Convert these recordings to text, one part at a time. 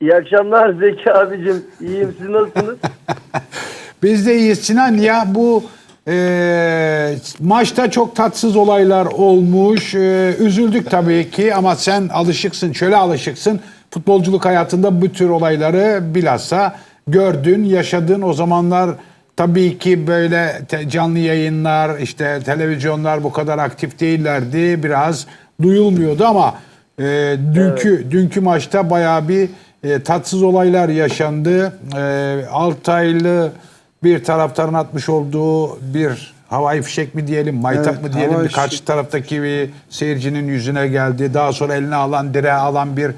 İyi akşamlar Zeki abicim. İyiyim siz nasılsınız? Biz de iyiyiz Sinan ya bu e, maçta çok tatsız olaylar olmuş. E, üzüldük tabii ki ama sen alışıksın, şöyle alışıksın. Futbolculuk hayatında bu tür olayları bilhassa gördün, yaşadın. O zamanlar tabii ki böyle canlı yayınlar, işte televizyonlar bu kadar aktif değillerdi. Biraz duyulmuyordu ama e, dünkü dünkü maçta bayağı bir e, tatsız olaylar yaşandı. E, Altaylı bir taraftarın atmış olduğu bir havai fişek mi diyelim, maytap Evet, mı diyelim bir karşı taraftaki bir seyircinin yüzüne geldi. Daha sonra eline alan, direğe alan bir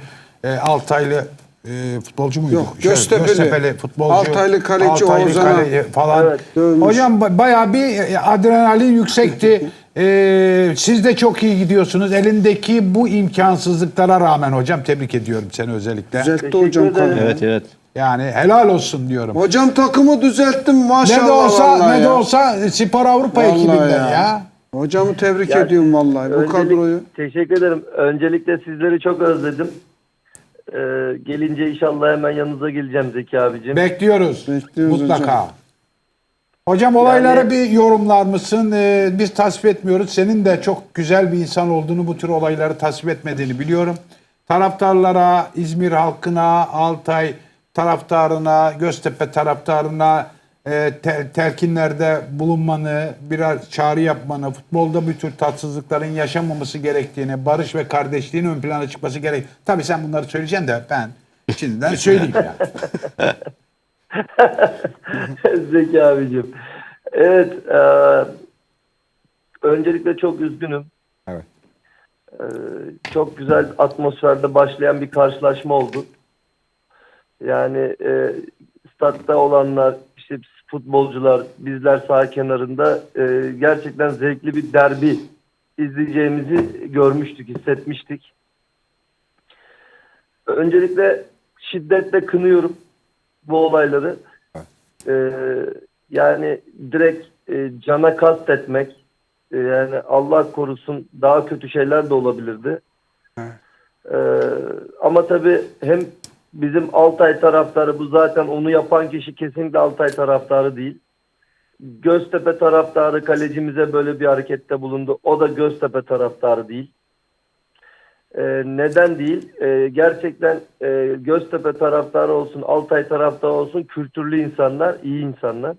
e, Altaylı e, futbolcu muydu? Yok, Göztepe'li. futbolcu. Altaylı kaleci Oğuzhan'a. kaleci falan. Evet. Dövmüş. Hocam ba- bayağı bir e, adrenalin yüksekti. E, siz de çok iyi gidiyorsunuz. Elindeki bu imkansızlıklara rağmen hocam tebrik ediyorum seni özellikle. Düzeltti hocam kanalı. Evet evet. Yani helal olsun diyorum. Hocam takımı düzelttim maşallah ne de olsa vallahi ne de ya. olsa Spor Avrupa Vallahi ekibinden ya. Hocamı tebrik Ya, ediyorum vallahi. Bu Öncelik- kadroyu. Teşekkür ederim. Öncelikle sizleri çok özledim. Ee, gelince inşallah hemen yanınıza geleceğim Zeki abicim. Bekliyoruz. Bekliyoruz mutlaka. hocam. Hocam olayları Yani- bir yorumlar mısın? Ee, biz tasvip etmiyoruz. Senin de çok güzel bir insan olduğunu, bu tür olayları tasvip etmediğini biliyorum. Taraftarlara, İzmir halkına, Altay taraftarına, Göztepe taraftarına e, te- telkinlerde bulunmanı, birer çağrı yapmanı, futbolda bu tür tatsızlıkların yaşanmaması gerektiğini, barış ve kardeşliğin ön plana çıkması gerek. Tabii sen bunları söyleyeceksin de ben şimdiden söyleyeyim ya. Zeki abicim. Evet. e, öncelikle çok üzgünüm. Evet. Ee, çok güzel atmosferde başlayan bir karşılaşma oldu. Yani e, statta olanlar, işte futbolcular, bizler saha kenarında e, gerçekten zevkli bir derbi izleyeceğimizi görmüştük, hissetmiştik. Öncelikle şiddetle kınıyorum bu olayları. Ee, yani direkt e, cana kastetmek, e, yani Allah korusun daha kötü şeyler de olabilirdi. Ee, ama tabii hem bizim Altay taraftarı bu zaten onu yapan kişi kesinlikle Altay taraftarı değil. Göztepe taraftarı kalecimize böyle bir harekette bulundu. O da Göztepe taraftarı değil. Ee, neden değil? Ee, gerçekten e, Göztepe taraftarı olsun, Altay taraftarı olsun kültürlü insanlar, iyi insanlar.